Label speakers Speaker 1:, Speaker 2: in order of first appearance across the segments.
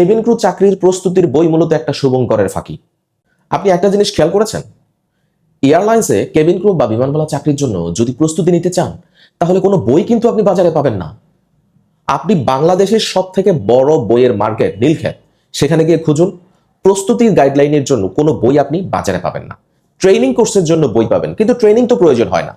Speaker 1: Cabin crew চাকরির প্রস্তুতির বই মূলত একটা শুভঙ্করের ফাঁকি। আপনি একটা জিনিস খেয়াল করেছেন? এয়ারলাইন্সে কেবিন ক্রু বা বিমানবালা চাকরির জন্য যদি প্রস্তুতি নিতে চান, তাহলে কোনো বই কিন্তু আপনি বাজারে পাবেন না। আপনি বাংলাদেশের সব থেকে বড় বইয়ের মার্কেট নীলক্ষেত। সেখানে গিয়ে খুঁজুন, প্রস্তুতির গাইডলাইনের জন্য কোনো বই আপনি বাজারে পাবেন না। ট্রেনিং কোর্সের জন্য বই পাবেন, কিন্তু ট্রেনিং তো প্রয়োজন হয় না।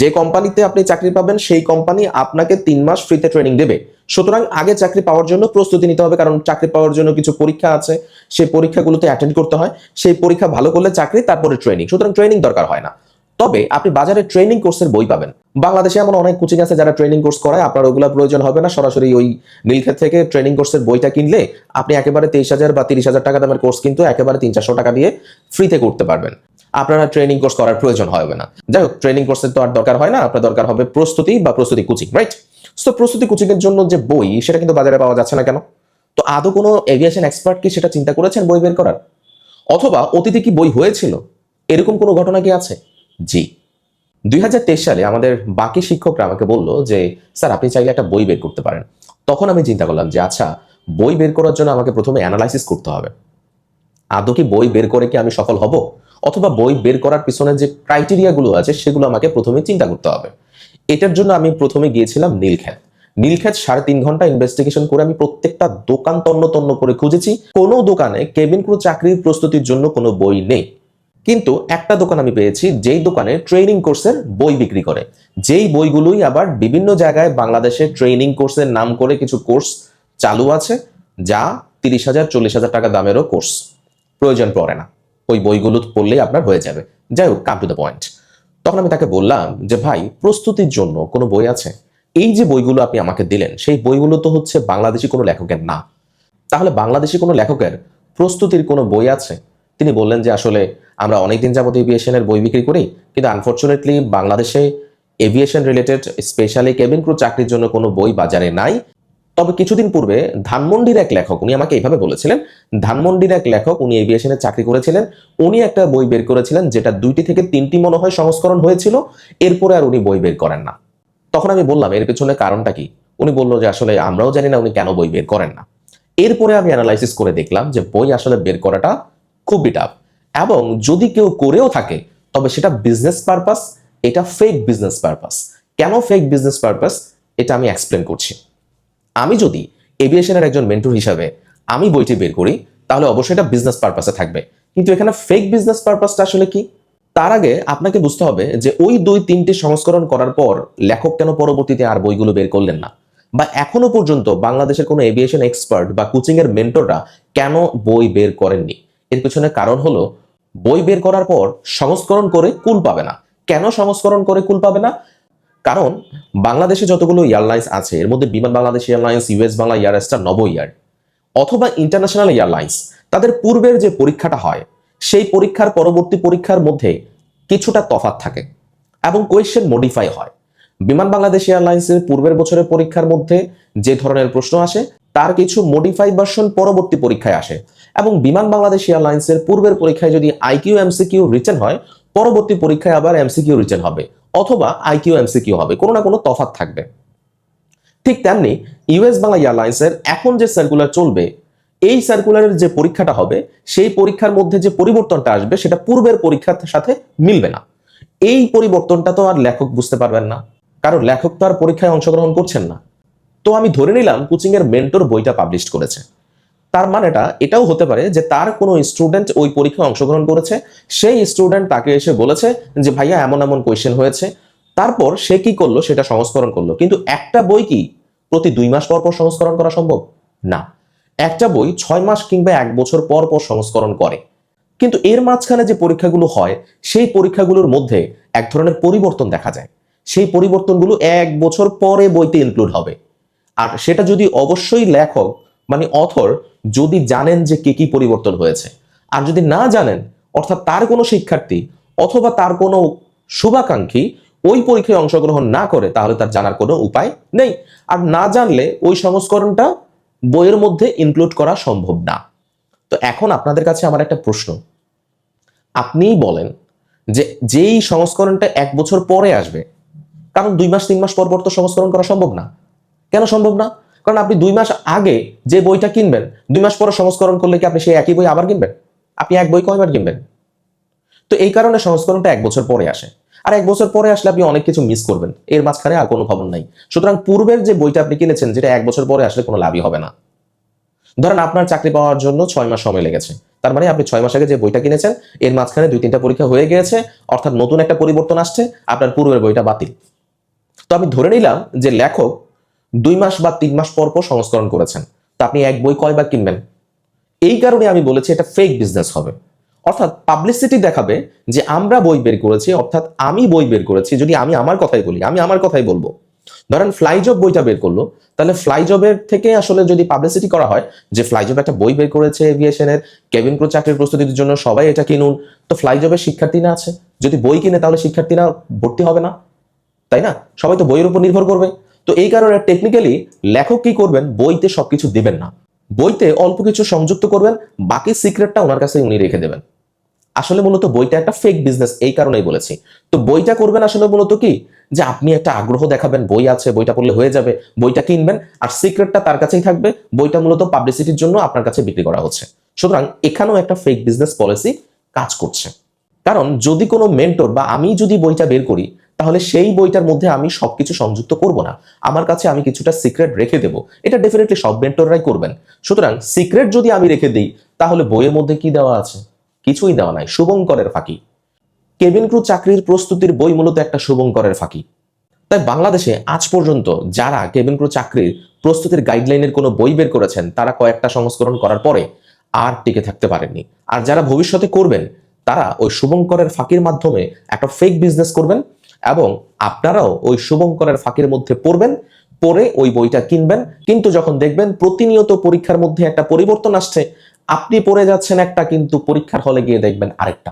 Speaker 1: যে কোম্পানিতে আপনি চাকরি পাবেন, সেই কোম্পানি আপনাকে তিন মাস ফ্রিতে ট্রেনিং দেবে। সুতরাং আগে চাকরি পাওয়ার জন্য প্রস্তুতি নিতে হবে, কারণ চাকরি পাওয়ার জন্য কিছু পরীক্ষা আছে। সেই পরীক্ষাগুলোতে অ্যাটেন্ড করতে হয়। সেই পরীক্ষা ভালো করলে চাকরি, তারপরে ট্রেনিং সুতরাং ট্রেনিং দরকার হয় না। তবে আপনি বাজারে ট্রেনিং কোর্সের বই পাবেন। বাংলাদেশে এমন অনেক কোচিং আছে যারা ট্রেনিং কোর্স করায়, আপনার ওগুলো প্রয়োজন হবে না। সরাসরি ওই নীলক্ষেত থেকে ট্রেনিং কোর্সের বইটা কিনলে আপনি একেবারে তেইশ হাজার বা তিরিশ হাজার টাকা দামের কোর্স কিন্তু একেবারে তিন চারশো টাকা দিয়ে ফ্রিতে করতে পারবেন। আপনারা ট্রেনিং কোর্স করার প্রয়োজন হবে না। যাই হোক ট্রেনিং কোর্সের তো আর দরকার হয় না, আপনার দরকার হবে প্রস্তুতি বা প্রস্তুতি কোচিং রাইট তো প্রস্তুতি কোচিং এর জন্য যে বই, সেটা কিন্তু বাজারে পাওয়া যাচ্ছে না কেন? তো আদৌ কোনো এভিয়েশন এক্সপার্ট কি সেটা চিন্তা করেছেন বই বের করার? অথবা অতীতে কি বই হয়েছিল? এরকম কোনো ঘটনা কি আছে? জি। দুই হাজার তেইশ সালে আমাদের বাকি শিক্ষকরা আমাকে বলল যে, স্যার, আপনি চাইলে একটা বই বের করতে পারেন। তখন আমি চিন্তা করলাম যে আচ্ছা বই বের করার জন্য আমাকে প্রথমে অ্যানালাইসিস করতে হবে। আদৌ কি বই বের করে কি আমি সফল হব? অথবা বই বের করার পিছনে যে ক্রাইটেরিয়াগুলো আছে, সেগুলো আমাকে প্রথমে চিন্তা করতে হবে। এটার জন্য আমি প্রথমে গিয়েছিলাম নীলখ্যাত নীলক্ষেত সাড়ে তিন ঘণ্টা ইনভেস্টিগেশন করে আমি প্রত্যেকটা দোকান তন্ন তন্ন করে খুঁজেছি। কোনো দোকানে কেবিন ক্রু চাকরির প্রস্তুতির জন্য কোনো বই নেই। কিন্তু একটা দোকান আমি পেয়েছি, যেই দোকানে ট্রেনিং কোর্সের বই বিক্রি করে। যেই বইগুলোই আবার বিভিন্ন জায়গায় বাংলাদেশে ট্রেনিং কোর্সের নাম করে কিছু কোর্স চালু আছে, যা তিরিশ হাজার, চল্লিশ হাজার টাকা দামেরও কোর্স প্রয়োজন পড়ে না। ওই বইগুলো পড়লেই আপনার হয়ে যাবে। যাই হোক কাম টু দ্য পয়েন্ট তখন আমি তাকে বললাম যে, ভাই, প্রস্তুতির জন্য কোনো বই আছে? এই যে বইগুলো আপনি আমাকে দিলেন, সেই বইগুলো তো হচ্ছে বাংলাদেশি কোনো লেখকের না। তাহলে বাংলাদেশি কোনো লেখকের প্রস্তুতির কোনো বই আছে? তিনি বললেন যে, আসলে আমরা অনেকদিন যাবত এভিয়েশনের বই বিক্রি করি, কিন্তু আনফর্চুনেটলি বাংলাদেশে aviation related specially cabin crew চাকরির জন্য কোনো বই বাজারে নাই। তবে কিছুদিন পূর্বে ধানমন্ডির এক লেখক, উনি আমাকে এইভাবে বলেছিলেন, ধানমন্ডির এক লেখক, উনি এভিয়েশনে চাকরি করেছিলেন, উনি একটা বই বের করেছিলেন যেটা দুইটি থেকে তিনটি মনে হয় সংস্করণ হয়েছিল, এরপরে আর উনি বই বের করেন না। তখন আমি বললাম, এর পেছনে কারণটা কি? উনি বলল যে, আসলে আমরাও জানি না উনি কেন বই বের করেন না। এরপরে আমি অ্যানালাইসিস করে দেখলাম যে, বই আসলে বের করাটা খুবই টাফ এবং যদি কেউ করেও থাকে, তবে সেটা বিজনেস পারপাস এটা ফেক বিজনেস পারপাস কেন ফেক বিজনেস পারপাস এটা আমি এক্সপ্লেন করছি। আমি যদি এভিয়েশনের একজন মেন্টর হিসাবে আমি বইটি বের করি, তাহলে অবশ্যই এটা বিজনেস পারপাসে থাকবে। কিন্তু এখানে ফেক বিজনেস পারপাসটা আসলে কি? তার আগে আপনাকে বুঝতে হবে যে ওই দুই তিনটি সংস্করণ করার পর লেখক কেন পরবর্তীতে আর বইগুলো বের করলেন না? বা এখনও পর্যন্ত বাংলাদেশের কোনো এভিয়েশন এক্সপার্ট বা কোচিং এর মেন্টররা কেন বই বের করেননি? এর পিছনে কারণ হলো, বই বের করার পর সংস্করণ করে কুল পাবে না। কেন সংস্করণ করে কুল পাবে না? কারণ বাংলাদেশে যতগুলো এয়ারলাইন্স আছে, এর মধ্যে Biman Bangladesh Airlines US Bangla Air Star Novoair. অথবা ইন্টারন্যাশনাল এয়ারলাইন্স, তাদের পূর্বের যে পরীক্ষাটা হয়, সেই পরীক্ষার পরবর্তী পরীক্ষার মধ্যে কিছুটা তফাত থাকে এবং কোয়েশ্চেন মডিফাই হয়। বিমান বাংলাদেশ এয়ারলাইন্সের পূর্বের বছরের পরীক্ষার মধ্যে যে ধরনের প্রশ্ন আসে, তার কিছু মডিফাই ভার্সন পরবর্তী পরীক্ষায় আসে এবং বিমান বাংলাদেশ এয়ারলাইন্সের পূর্বের পরীক্ষায় যদি আইকিউ এমসিকিউ রিটেন হয়, পরবর্তী পরীক্ষায় আবার এমসিকিউ রিটেন হবে। অথবা আইকিউ এমসিকিউ হবে, কোনো না কোনো তফাৎ থাকবে। ঠিক তেমনি ইউএস বাংলা এয়ারলাইন্সের এখন যে সার্কুলার চলবে, এই সার্কুলারের যে পরীক্ষাটা হবে, সেই পরীক্ষার মধ্যে যে পরিবর্তনটা আসবে, সেটা পূর্বের পরীক্ষার সাথে মিলবে না। এই পরিবর্তনটা তো আর লেখক বুঝতে পারবেন না। কারণ লেখক তো আর পরীক্ষায় অংশগ্রহণ করছেন না। তো আমি ধরে নিলাম কোচিং এর মেন্টর বইটা পাবলিশ করেছে। তার মানেটা এটাও হতে পারে যে তার কোনো স্টুডেন্ট ওই পরীক্ষায় অংশগ্রহণ করেছে, সেই স্টুডেন্ট তাকে এসে বলেছে যে, ভাইয়া, এমন এমন কোয়েশ্চেন হয়েছে। তারপর সে কি করল? সেটা সংস্করণ করল। কিন্তু একটা বই কি প্রতি দুই মাস পর পর সংস্করণ করা সম্ভব? না। একটা বই ছয় মাস কিংবা এক বছর পর পর সংস্করণ করে। কিন্তু এর মাঝখানে যে পরীক্ষাগুলো হয়, সেই পরীক্ষাগুলোর মধ্যে এক ধরনের পরিবর্তন দেখা যায়। সেই পরিবর্তনগুলো এক বছর পরে বইতে ইনক্লুড হবে। আর সেটা যদি অবশ্যই লেখক মানে অথর যদি জানেন যে কি কি পরিবর্তন হয়েছে। আর যদি না জানেন, অর্থাৎ তার কোনো শিক্ষার্থী অথবা তার কোনো শুভাকাঙ্ক্ষী ওই পরীক্ষায় অংশগ্রহণ না করে, তাহলে তার জানার কোনো উপায় নেই। আর না জানলে ওই সংস্করণটা বইয়ের মধ্যে ইনক্লুড করা সম্ভব না। তো এখন আপনাদের কাছে আমার একটা প্রশ্ন। আপনিই বলেন যে যেই সংস্করণটা এক বছর পরে আসবে, কারণ দুই মাস, তিন মাস পর পর তো সংস্করণ করা সম্ভব না। কেন সম্ভব না? কারণ আপনি দুই মাস আগে যে বইটা কিনবেন, দুই মাস পরে সংস্করণ করলে কি আপনি সেই একই বই আবার কিনবেন? আপনি এক বই কয়বার কিনবেন? তো এই কারণে সংস্করণটা এক বছর পরে আসে। আর এক বছর পরে আসলে আপনি অনেক কিছু মিস করবেন। এর মাঝখানে আর কোনো খবর নাই। সুতরাং পূর্বের যে বইটা আপনি কিনেছেন, যেটা এক বছর পরে আসলে কোনো লাভই হবে না। ধরেন আপনার চাকরি পাওয়ার জন্য ছয় মাস সময় লেগেছে। তার মানে আপনি ছয় মাস আগে যে বইটা কিনেছেন, এর মাঝখানে দুই তিনটা পরীক্ষা হয়ে গিয়েছে, অর্থাৎ নতুন একটা পরিবর্তন আসছে, আপনার পূর্বের বইটা বাতিল। তো আমি ধরে নিলাম যে লেখক দুই মাস বা তিন মাস পর পর সংস্করণ করেছেন। তা আপনি এক বই কয়বার কিনবেন? এই কারণে আমি বলেছি এটা ফেক বিজনেস হবে। অর্থাৎ পাবলিসিটি দেখাবে যে আমরা বই বের করেছি, অর্থাৎ আমি বই বের করেছি, যদি আমি আমার কথাই বলি, আমি আমার কথাই বলব। ধরেন ফ্লাইজব বইটা বের করল, তাহলে ফ্লাইজবের থেকে আসলে যদি পাবলিসিটি করা হয় যে ফ্লাইজব একটা বই বের করেছে এভিয়েশনের কেবিন ক্রু চাকরির প্রস্তুতির জন্য সবাই এটা কিনুন, তো ফ্লাইজবের শিক্ষার্থী না আছে। যদি বই কিনে তাহলে শিক্ষার্থীরা ভর্তি হবে না, তাই না? সবাই তো বইয়ের উপর নির্ভর করবে। তো এই কারণে টেকনিক্যালি লেখক কি করবেন? বইতে সবকিছু দেবেন না। বইতে অল্প কিছু সংযুক্ত করবেন, বাকি সিক্রেটটা ওনার কাছে উনি রেখে দেবেন। আসলে মূলত বইটা একটা ফেক বিজনেস এই কারণেই বলেছি। তো বইটা করবেন আসলে মূলত কি? যে আপনি একটা আগ্রহ দেখাবেন, বই আছে, বইটা পড়লে হয়ে যাবে, বইটা কিনবেন, আর সিক্রেটটা তার কাছেই থাকবে, বইটা মূলত পাবলিসিটির জন্য আপনার কাছে বিক্রি করা হচ্ছে। সুতরাং এখানেও একটা ফেক বিজনেস পলিসি কাজ করছে। কারণ যদি কোনো মেন্টর বা আমি যদি বইটা বের করি তাহলে সেই বইটার মধ্যে আমি সবকিছু সংযুক্ত করব না। আমার কাছে আমি কিছুটা সিক্রেট রেখে দেব। এটা ডেফিনেটলি সব মেন্টররাই করবেন। সুতরাং সিক্রেট যদি আমি রেখে দিই, তাহলে বইয়ের মধ্যে কি দেওয়া আছে? কিছুই দেওয়া নাই। শুভঙ্করের ফাঁকি। কেবিন ক্রু চাকরির প্রস্তুতির বই মূলত একটা শুভঙ্করের ফাঁকি। তাই বাংলাদেশে আজ পর্যন্ত যারা কেবিন ক্রু চাকরির প্রস্তুতির গাইডলাইনের কোনো বই বের করেছেন, তারা কয়েকটা সংস্করণ করার পরে আর টিকে থাকতে পারেননি। আর যারা ভবিষ্যতে করবেন, তারা ওই শুভঙ্করের ফাঁকির মাধ্যমে একটা ফেক বিজনেস করবেন এবং আপনারাও ওই শুভঙ্করের ফাঁকির মধ্যে পড়বেন পরে ওই বইটা কিনবেন। কিন্তু যখন দেখবেন প্রতিনিয়ত পরীক্ষার মধ্যে একটা পরিবর্তন আসছে, আপনি পড়ে যাচ্ছেন একটা, কিন্তু পরীক্ষার হলে গিয়ে দেখবেন আরেকটা।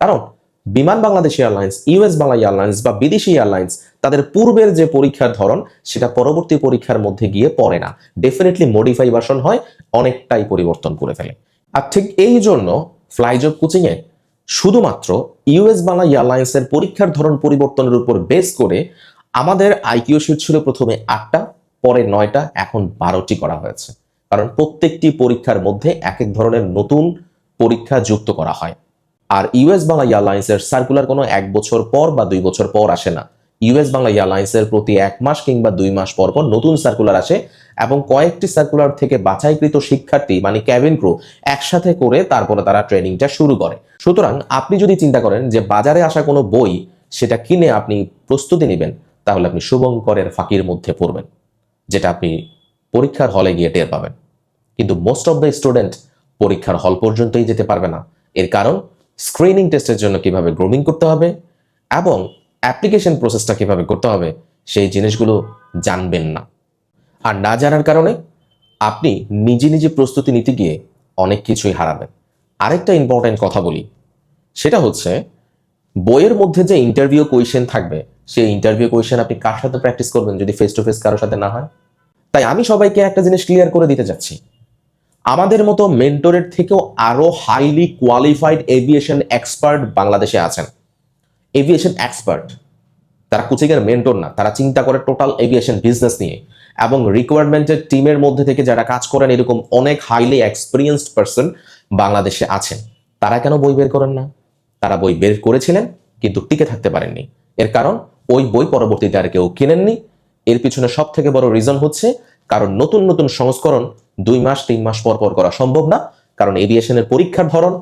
Speaker 1: কারণ Biman Bangladesh Airlines US Bangla Airlines বা বিদেশি এয়ারলাইন্স, তাদের পূর্বের যে পরীক্ষার ধরন, সেটা পরবর্তী পরীক্ষার মধ্যে গিয়ে পড়ে না। ডেফিনেটলি মডিফাই ভার্সন হয়, অনেকটাই পরিবর্তন করে ফেলে। আর ঠিক এই জন্য ফ্লাইজব কোচিং এ শুধুমাত্র ইউএস বাংলা এয়ারলাইন্সের পরীক্ষার ধরন পরিবর্তনের উপর বেস করে আমাদের আইকিউ শিট ছিল প্রথমে আটটা, পরে নয়টা, এখন বারোটি করা হয়েছে। কারণ প্রত্যেকটি পরীক্ষার মধ্যে এক এক ধরনের নতুন পরীক্ষা যুক্ত করা হয়। আর ইউএস বাংলা এয়ারলাইন্সের সার্কুলার কোনো এক বছর পর বা দুই বছর পর আসে না। ইউএস বাংলা এয়ারলাইন্সের প্রতি এক মাস কিংবা দুই মাস পর পর নতুন সার্কুলার আসে এবং কয়েকটি সার্কুলার থেকে বাছাইকৃত শিক্ষার্থী মানে ক্যাবিন ক্রু একসাথে করে তারপরে তারা ট্রেনিংটা শুরু করে। সুতরাং আপনি যদি চিন্তা করেন যে বাজারে আসা কোনো বই, সেটা কিনে আপনি প্রস্তুতি নেবেন, তাহলে আপনি শুভঙ্করের ফাঁকির মধ্যে পড়বেন, যেটা আপনি পরীক্ষার হলে গিয়ে টের পাবেন। কিন্তু মোস্ট অফ দ্য স্টুডেন্ট পরীক্ষার হল পর্যন্তই যেতে পারবে না। এর কারণ স্ক্রিনিং টেস্টের জন্য কীভাবে গ্রুমিং করতে হবে এবং অ্যাপ্লিকেশন প্রসেসটা কীভাবে করতে হবে, সেই জিনিসগুলো জানবেন না। আর না জানার কারণে আপনি নিজে নিজে প্রস্তুতি নিতে গিয়ে অনেক কিছুই হারাবেন। আরেকটা ইম্পর্ট্যান্ট কথা বলি, সেটা হচ্ছে বইয়ের মধ্যে যে ইন্টারভিউ কোয়েশ্চেন থাকবে, সেই ইন্টারভিউ কোয়েশ্চেন আপনি কার সাথে প্র্যাকটিস করবেন যদি ফেস টু ফেস কারোর সাথে না হয়? তাই আমি সবাইকে একটা জিনিস ক্লিয়ার করে দিতে যাচ্ছি আমাদের মতো মেন্টরের থেকেও আরও হাইলি কোয়ালিফাইড এভিয়েশন এক্সপার্ট বাংলাদেশে আছেন। এভিয়েশন এক্সপার্ট তারা কোচিং এর মেন্টর না, তারা চিন্তা করে টোটাল এভিয়েশন বিজনেস নিয়ে। এবং রিকোয়ারমেন্টের টিমের মধ্যে থেকে যারা কাজ করেন, এরকম অনেক হাইলি এক্সপিরিয়েন্সড পার্সন বাংলাদেশে আছেন। তারা কেন বই বের করেন না? তারা বই বের করেছিলেন, কিন্তু টিকে থাকতে পারেননি। এর কারণ, ওই বই পরবর্তীতে আর কেউ কিনেননি। এর পিছনে সব থেকে বড় রিজন হচ্ছে, কারণ নতুন নতুন সংস্করণ দুই মাস, তিন মাস পর পর করা সম্ভব না। কারণ এভিয়েশনের পরীক্ষার ধরন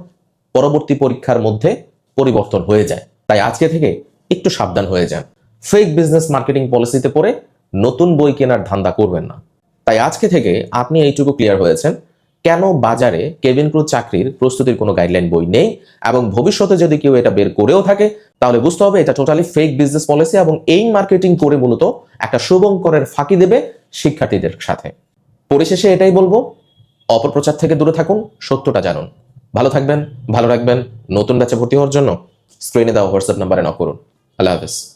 Speaker 1: পরবর্তী পরীক্ষার মধ্যে পরিবর্তন হয়ে যায়। তাই আজকে থেকে একটু সাবধান হয়ে যান। ফেক বিজনেস মার্কেটিং পলিসিতে পড়ে নতুন বই কেনার ধান্দা করবেন না। তাই আজকে থেকে আপনি এইটুকু ক্লিয়ার হয়েছেন। কেন বাজারে কেবিন ক্রু চাকরির প্রস্তুতির কোনো গাইডলাইন বই নেই এবং ভবিষ্যতে যদি কেউ এটা বের করেও থাকে, তাহলে বুঝতে হবে এটা টোটালি ফেক বিজনেস পলিসি এবং এই মার্কেটিং করে মূলত একটা শুভঙ্করের ফাঁকি দেবে শিক্ষার্থীদের সাথে। পরিশেষে এটাই বলব, অপপ্রচার থেকে দূরে থাকুন, সত্যটা জানুন। ভালো থাকবেন, ভালো রাখবেন, নতুন ব্যাচে ভর্তি হওয়ার জন্য। স্ক্রিনে দেওয়া হোয়াটসঅ্যাপ নাম্বারে নক করুন। আল্লাহ হাফেজ।